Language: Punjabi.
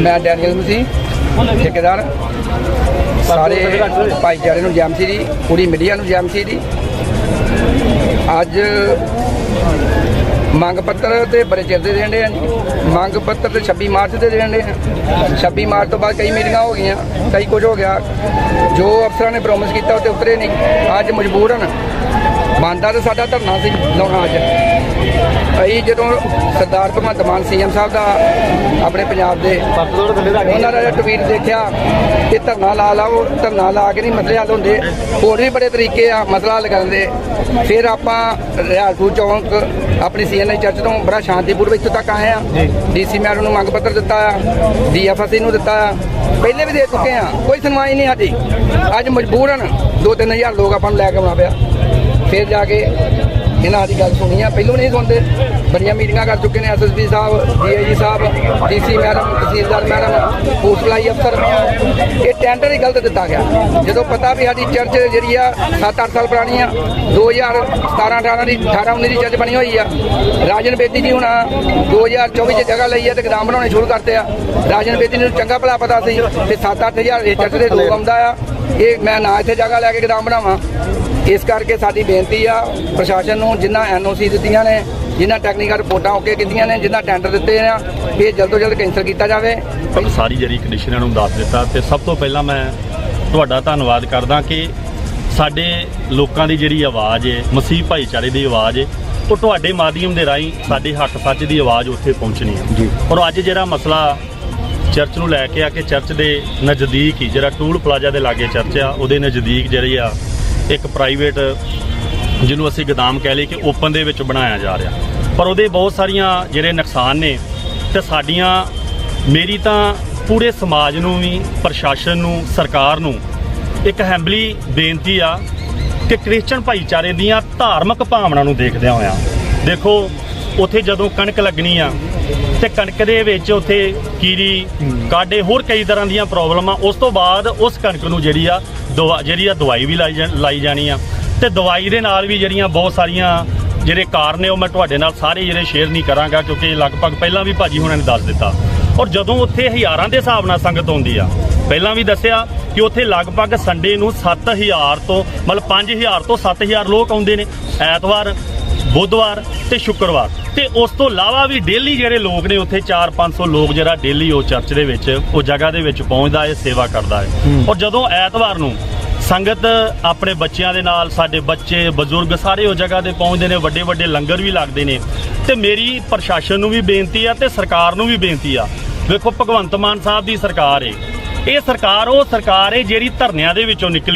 ਮੈਂ ਡੈਨੀਅਲ ਮਸੀਹ ਠੇਕੇਦਾਰ। ਸਾਰੇ ਭਾਈਚਾਰੇ ਨੂੰ ਜੈਮ ਸੀ ਜੀ ਪੂਰੀ ਮੀਡੀਆ ਨੂੰ ਜੈਮ ਸੀ ਜੀ ਅੱਜ ਮੰਗ ਪੱਤਰ ਤੇ ਬੜੇ ਚਿਰ ਦੇ ਦੇਣ ਦੇ ਆ। ਮੰਗ ਪੱਤਰ ਤੇ 26 ਮਾਰਚ ਦੇ ਦੇਣ ਦੇ ਆ। 26 ਮਾਰਚ ਤੋਂ ਬਾਅਦ ਕਈ ਮੀਟਿੰਗਾਂ ਹੋ ਗਈਆਂ, ਕਈ ਕੁਝ ਹੋ ਗਿਆ। ਜੋ ਅਫਸਰਾਂ ਨੇ ਪ੍ਰੋਮਿਸ ਕੀਤਾ ਉਹ ਤੇ ਉਤਰੇ ਨਹੀਂ। ਅੱਜ ਮਜਬੂਰ ਹਨ ਮੰਨਦਾ ਤਾਂ ਸਾਡਾ ਧਰਨਾ ਸੀ ਲਾਉਣਾ ਅੱਜ ਅਸੀਂ ਜਦੋਂ ਸਰਦਾਰ ਭਗਵੰਤ ਮਾਨ ਸੀਐਮ ਸਾਹਿਬ ਦਾ ਆਪਣੇ ਪੰਜਾਬ ਦੇ ਉਹਨਾਂ ਦਾ ਟਵੀਟ ਦੇਖਿਆ ਕਿ ਧਰਨਾ ਲਾ ਲਾਓ ਧਰਨਾ ਲਾ ਕੇ ਨਹੀਂ ਮਸਲੇ ਹੱਲ ਹੁੰਦੇ ਹੋਰ ਵੀ ਬੜੇ ਤਰੀਕੇ ਆ ਮਸਲਾ ਹੱਲ ਕਰਨ ਦੇ। ਫਿਰ ਆਪਾਂ ਰਿਆਲਪੁਰ ਚੌਂਕ ਆਪਣੀ ਸੀਐਨਆਈ ਚਰਚ ਤੋਂ ਬੜਾ ਸ਼ਾਂਤੀਪੂਰਵਕ ਇੱਥੋਂ ਤੱਕ ਆਏ ਆ। ਡੀਸੀ ਮੈਡਮ ਨੂੰ ਮੰਗ ਪੱਤਰ ਦਿੱਤਾ ਆ ਡੀਐਫਐਸਸੀ ਨੂੰ ਦਿੱਤਾ ਆ। ਪਹਿਲੇ ਵੀ ਦੇ ਚੁੱਕੇ ਆ ਕੋਈ ਸੁਣਵਾਈ ਨਹੀਂ ਸਾਡੀ। ਅੱਜ ਮਜਬੂਰਨ 2-3000 ਲੋਕ ਆਪਾਂ ਨੂੰ ਲੈ ਕੇ ਆਉਣਾ ਪਿਆ। ਫਿਰ ਜਾ ਕੇ ਇਹਨਾਂ ਦੀ ਗੱਲ ਸੁਣੀ ਆ। ਪਹਿਲੋਂ ਨਹੀਂ ਸੁਣਦੇ। ਬੜੀਆਂ ਮੀਟਿੰਗਾਂ ਕਰ ਚੁੱਕੇ ਨੇ ਐਸਐਸਪੀ ਸਾਹਿਬ ਡੀਆਈਜੀ ਸਾਹਿਬ ਡੀਸੀ ਮੈਡਮ, ਤਹਿਸੀਲਦਾਰ ਮੈਡਮ ਫੂਡ ਸਪਲਾਈ ਅਫਸਰ ਇਹ ਟੈਂਡਰ ਹੀ ਗਲਤ ਦਿੱਤਾ ਗਿਆ। ਜਦੋਂ ਪਤਾ ਵੀ ਸਾਡੀ ਚਰਚ ਜਿਹੜੀ ਆ 7-8 ਸਾਲ ਪੁਰਾਣੀ ਆ 2017 18 ਦੀ 18 19 ਦੀ ਚਰਚ ਬਣੀ ਹੋਈ ਆ। ਰਾਜਨ ਬੇਦੀ ਜੀ ਹੁਣ 2024 ਚ ਜਗ੍ਹਾ ਲਈ ਆ ਤੇ ਗਦਾਮ ਬਣਾਉਣੇ ਸ਼ੁਰੂ ਕਰਤੇ ਆ। ਰਾਜਨ ਬੇਦੀ ਨੂੰ ਚੰਗਾ ਭਲਾ ਪਤਾ ਸੀ ਤੇ 7-8000 ਇਹ ਚਰਚ ਦੇ ਲੋਕ ਆਉਂਦਾ ਆ। ਇਹ ਮੈਂ ਨਾ ਇੱਥੇ ਜਗ੍ਹਾ ਲੈ ਕੇ ਗਦਾਮ ਬਣਾਵਾਂ। ਇਸ ਕਰਕੇ ਸਾਡੀ ਬੇਨਤੀ ਆ ਪ੍ਰਸ਼ਾਸਨ ਨੂੰ ਜਿਨ੍ਹਾਂ ਐਨਓਸੀ ਦਿੱਤੀਆਂ ਨੇ ਜਿਨ੍ਹਾਂ ਟੈਕਨੀਕਲ ਰਿਪੋਰਟਾਂ ਓਕੇ ਕੀਤੀਆਂ ਨੇ ਜਿਨ੍ਹਾਂ ਟੈਂਡਰ ਦਿੱਤੇ ਆ ਵੀ ਇਹ ਜਲਦ ਤੋਂ ਜਲਦ ਕੈਂਸਲ ਕੀਤਾ ਜਾਵੇ। ਤੁਹਾਨੂੰ ਸਾਰੀ ਜਿਹੜੀ ਕੰਡੀਸ਼ਨਾਂ ਨੂੰ ਦੱਸ ਦਿੱਤਾ ਤੇ ਸਭ ਤੋਂ ਪਹਿਲਾਂ ਮੈਂ ਤੁਹਾਡਾ ਧੰਨਵਾਦ ਕਰਦਾ ਕਿ ਸਾਡੇ ਲੋਕਾਂ ਦੀ ਜਿਹੜੀ ਆਵਾਜ਼ ਹੈ ਮਸੀਹ ਭਾਈਚਾਰੇ ਦੀ ਆਵਾਜ਼ ਹੈ ਉਹ ਤੁਹਾਡੇ ਮਾਧਿਅਮ ਦੇ ਰਾਹੀਂ ਸਾਡੇ ਹੱਕ ਸੱਚ ਦੀ ਆਵਾਜ਼ ਉੱਥੇ ਪਹੁੰਚਣੀ ਹੈ। ਜੀ। ਔਰ ਅੱਜ ਜਿਹੜਾ ਮਸਲਾ ਚਰਚ ਨੂੰ ਲੈ ਕੇ ਆ ਕੇ ਚਰਚ ਦੇ ਨਜ਼ਦੀਕ ਹੀ, ਜਿਹੜਾ ਟੂਲ ਪਲਾਜ਼ਾ ਦੇ ਲਾਗੇ ਚਰਚ ਆ, ਉਹਦੇ ਨਜ਼ਦੀਕ ਜਿਹੜੀ ਆ, ਇੱਕ ਪ੍ਰਾਈਵੇਟ ਜਿਹਨੂੰ ਅਸੀਂ ਗਦਾਮ ਕਹਿ ਲਈ ਕਿ ਓਪਨ ਦੇ ਵਿੱਚ ਬਣਾਇਆ ਜਾ ਰਿਹਾ। ਪਰ ਉਹਦੇ ਬਹੁਤ ਸਾਰੀਆਂ ਜਿਹੜੇ ਨੁਕਸਾਨ ਨੇ, ਤੇ ਸਾਡੀਆਂ, ਮੇਰੀ ਤਾਂ ਪੂਰੇ ਸਮਾਜ ਨੂੰ ਵੀ, ਪ੍ਰਸ਼ਾਸਨ ਨੂੰ, ਸਰਕਾਰ ਨੂੰ ਇੱਕ ਹੈਂਬਲੀ ਬੇਨਤੀ ਆ ਕਿ ਕ੍ਰਿਸਚਨ ਭਾਈਚਾਰੇ ਦੀਆਂ ਧਾਰਮਿਕ ਭਾਵਨਾ ਨੂੰ ਦੇਖਦਿਆਂ ਹੋਇਆ, ਦੇਖੋ, ਉੱਥੇ ਜਦੋਂ ਕਣਕ ਲੱਗਣੀ ਆ ਤੇ ਕਣਕ ਦੇ ਵਿੱਚ ਉੱਥੇ ਕੀੜੀ ਕਾਡੇ ਹੋਰ ਕਈ ਤਰ੍ਹਾਂ ਦੀਆਂ ਪ੍ਰੋਬਲਮਾਂ ਉਸ ਤੋਂ ਬਾਅਦ ਉਸ ਕਣਕ ਨੂੰ ਜਿਹੜੀ ਆ, ਦਵਾ, ਜਿਹੜੀ ਆ ਦਵਾਈ ਵੀ ਲਾਈ ਜਾ- ਲਾਈ ਜਾਣੀ ਆ। ਤੇ ਦਵਾਈ ਦੇ ਨਾਲ ਵੀ ਜਿਹੜੀਆਂ ਬਹੁਤ ਸਾਰੀਆਂ ਜਿਹੜੇ ਕਾਰਨ ਨੇ, ਉਹ ਮੈਂ ਤੁਹਾਡੇ ਨਾਲ ਸਾਰੇ ਜਿਹੜੇ ਸ਼ੇਅਰ ਨਹੀਂ ਕਰਾਂਗਾ, ਕਿਉਂਕਿ ਲਗਭਗ ਪਹਿਲਾਂ ਵੀ ਭਾਜੀ ਹੁਣਾਂ ਨੇ ਦੱਸ ਦਿੱਤਾ। ਔਰ ਜਦੋਂ ਉੱਥੇ ਹਜ਼ਾਰਾਂ ਦੇ ਹਿਸਾਬ ਨਾਲ ਸੰਗਤ ਆਉਂਦੀ ਆ, ਪਹਿਲਾਂ ਵੀ ਦੱਸਿਆ ਕਿ ਉੱਥੇ ਲਗਭਗ ਸੰਡੇ ਨੂੰ 7000 ਤੋਂ, ਮਤਲਬ 5000 ਤੋਂ 7000 ਲੋਕ ਆਉਂਦੇ ਨੇ। ਐਤਵਾਰ ਬੁੱਧਵਾਰ ਤੇ ਸ਼ੁੱਕਰਵਾਰ। ਤੇ ਉਸ ਤੋਂ ਇਲਾਵਾ ਵੀ ਡੇਲੀ ਜਿਹੜੇ ਲੋਕ ਨੇ ਉੱਥੇ 4-500 ਲੋਕ ਜਿਹੜਾ ਡੇਲੀ ਉਹ ਚਰਚ ਦੇ ਵਿੱਚ ਉਹ ਜਗ੍ਹਾ ਦੇ ਵਿੱਚ ਪਹੁੰਚਦਾ ਹੈ ਸੇਵਾ ਕਰਦਾ ਹੈ। ਔਰ ਜਦੋਂ ਐਤਵਾਰ ਨੂੰ ਸੰਗਤ ਆਪਣੇ ਬੱਚਿਆਂ ਦੇ ਨਾਲ ਸਾਡੇ ਬੱਚੇ ਬਜ਼ੁਰਗ ਸਾਰੇ ਉਹ ਜਗ੍ਹਾ ਤੇ ਪਹੁੰਚਦੇ ਨੇ ਵੱਡੇ ਵੱਡੇ ਲੰਗਰ ਵੀ ਲੱਗਦੇ ਨੇ। ਤੇ ਮੇਰੀ ਪ੍ਰਸ਼ਾਸਨ ਨੂੰ ਵੀ ਬੇਨਤੀ ਆ ਤੇ ਸਰਕਾਰ ਨੂੰ ਵੀ ਬੇਨਤੀ ਆ। ਵੇਖੋ ਭਗਵੰਤ ਮਾਨ ਸਾਹਿਬ ਦੀ ਸਰਕਾਰ ਏ। ਇਹ ਸਰਕਾਰ ਉਹ ਸਰਕਾਰ ਏ ਜਿਹੜੀ ਧਰਨਿਆਂ ਦੇ ਵਿੱਚੋਂ ਨਿਕਲੀ